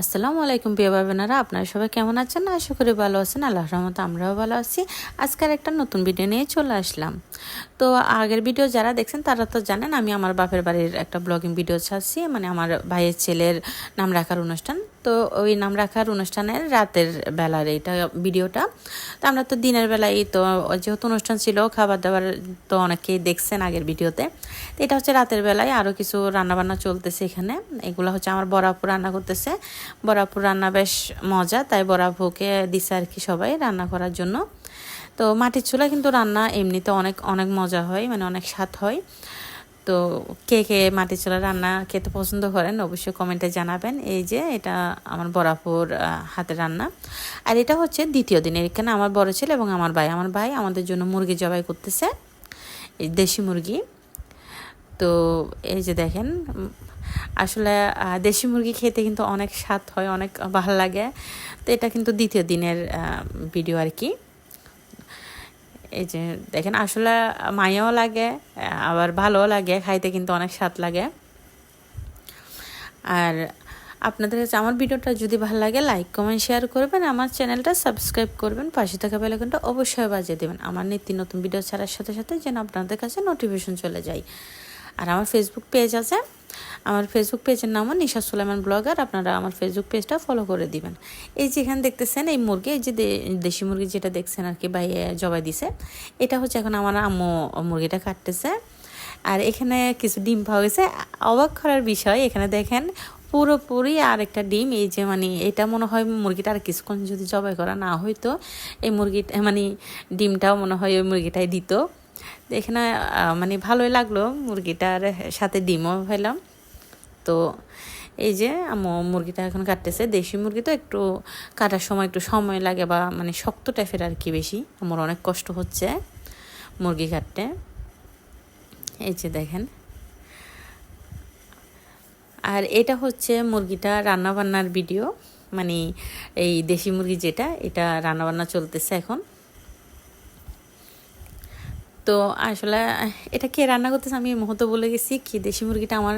আসসালামু আলাইকুম প্রিয় বোনেরা আপনারা সবাই কেমন আছেন? আশা করি ভালো আছেন। আল্লাহ রহমত আমরাও ভালো আছি। আজকের একটা নতুন ভিডিও নিয়ে চলে আসলাম। তো আগের ভিডিও যারা দেখছেন, তারা তো জানেন, আমি আমার বাপের বাড়ির একটা ব্লগিং ভিডিও ছাড়ছি। মানে আমার ভাইয়ের ছেলের নাম রাখার অনুষ্ঠান। তো ওই নাম রাখার অনুষ্ঠানের রাতের বেলার এইটা ভিডিওটা। তো আমরা তো দিনের বেলায় তো যেহেতু অনুষ্ঠান ছিল খাবার দাবার তো অনেকেই দেখছেন আগের ভিডিওতে। তো এটা হচ্ছে রাতের বেলায় আরও কিছু রান্নাবান্না চলতেছে এখানে। এগুলো হচ্ছে আমার বরাপুর রান্না করতেছে। বরাপুর রান্না বেশ মজা, তাই বরাপুকে দিছে আর কি সবাই রান্না করার জন্য। তো মাটির চুলা কিন্তু রান্না এমনিতে অনেক অনেক মজা হয় মানে অনেক স্বাদ হয়। তো কে কে মাটির চুলা রান্না খেতে পছন্দ করেন, অবশ্যই কমেন্টে জানাবেন। এই যে এটা আমার বরাপুর হাতের রান্না। আর এটা হচ্ছে দ্বিতীয় দিন এখানে আমার বড় ছেলে এবং আমার ভাই। আমার ভাই আমাদের জন্য মুরগি জবাই করতেছে। দেশি মুরগি। তো এই যে দেখেন আসলে দেশি মুরগি খেতে কিন্তু অনেক স্বাদ হয়, অনেক ভালো লাগে। তো এটা কিন্তু দ্বিতীয় দিনের ভিডিও আর কি। এই যে দেখেন, আসলে মায়াও লাগে, আবার ভালোও লাগে, খাইতে কিন্তু অনেক স্বাদ লাগে। আর আপনাদের কাছে আমার ভিডিওটা যদি ভালো লাগে লাইক কমেন্ট শেয়ার করবেন, আমার চ্যানেলটা সাবস্ক্রাইব করবেন, পাশে থাকা বেলাকনটা অবশ্যই বাজিয়ে দেবেন। আমার নিত্য নতুন ভিডিও ছাড়ার সাথে সাথে যেন আপনাদের কাছে নোটিফিকেশন চলে যায়। আর আমার ফেসবুক পেজ আছে। আমার ফেসবুক পেজের নামও নিশা সুলাইমান ব্লগার। আপনারা আমার ফেসবুক পেজটা ফলো করে দিবেন। এই যেখানে দেখতেছেন, এই মুরগি, এই যে দেশি মুরগি যেটা দেখছেন আর কি বাইরে জবাই দিছে, এটা হচ্ছে এখন আমার আম্মু মুরগিটা কাটতেছে। আর এখানে কিছু ডিম পাওয়া গেছে। অবাক করার বিষয়, এখানে দেখেন পুরোপুরি আর একটা ডিম। এই যে মানে এটা মনে হয় মুরগিটা আর কিছুক্ষণ যদি জবাই করা না হইতো, এই মুরগিটা মানে ডিমটাও মনে হয় ওই মুরগিটাই দিত। এখানে মানে ভালোই লাগল মুরগিটার সাথে ডিমও পেলাম। তো এই যে মুরগিটা এখন কাটতেছে। দেশি মুরগি তো একটু কাটার সময় একটু সময় লাগে বা মানে শক্ত টাইপের আর কি বেশি। আমার অনেক কষ্ট হচ্ছে মুরগি কাটতে। এই যে দেখেন। আর এটা হচ্ছে মুরগিটা রান্নাবান্নার ভিডিও। মানে এই দেশি মুরগি যেটা, এটা রান্নাবান্না চলতেছে এখন। তো আসলে, এটা কে রান্না করতেছে আমি এই মুহূর্তে বলে গেছি কি দেশি মুরগিটা আমার,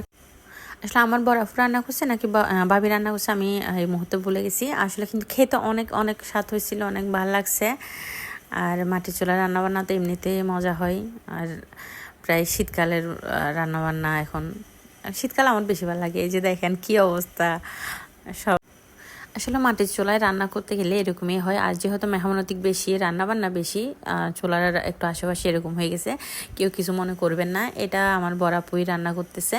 আসলে আমার বরফ রান্না করছে নাকি বাবি রান্না করছে আমি এই মুহূর্তে বলে গেছি। আসলে কিন্তু খেতে অনেক অনেক স্বাদ হয়েছিল, অনেক ভালো লাগছে। আর মাটির চুলা রান্নাবান্না তো এমনিতে মজা হয়। আর প্রায় শীতকালের রান্নাবান্না এখন, শীতকাল আমার বেশি ভালো লাগে। এই যে দেখেন কি অবস্থা, সব আসলে মাটির চুলায় রান্না করতে গেলে এরকমই হয়। আর যেহেতু মেহমানতিক বেশি রান্না বান্না বেশি চুলার একটু আশেপাশে এরকম হয়ে গেছে। কেউ কিছু মনে করবেন না। এটা আমার বরাপুই রান্না করতেছে।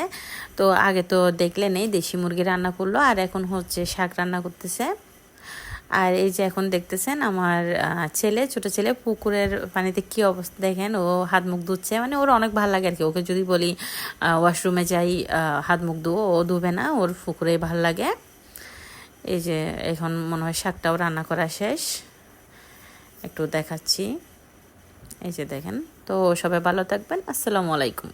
তো আগে তো দেখলে নেই, দেশি মুরগি রান্না করল। আর এখন হচ্ছে শাক রান্না করতেছে। আর এই যে এখন দেখতেছেন আমার ছেলে, ছোট ছেলে পুকুরের পানিতে কি অবস্থা দেখেন? ও হাত মুখ ধুচ্ছে। মানে ওর অনেক ভালো লাগে আর কি। ওকে যদি বলি ওয়াশরুমে যাই হাত মুখ ধুও ও ধুবে না। ওর পুকুরে ভালো লাগে। এই যে এখন মনে হয় শাকটাও রান্না করা শেষ। একটু দেখাচ্ছি। এই যে দেখেন। তো সবাই ভালো থাকবেন। আসসালামু আলাইকুম।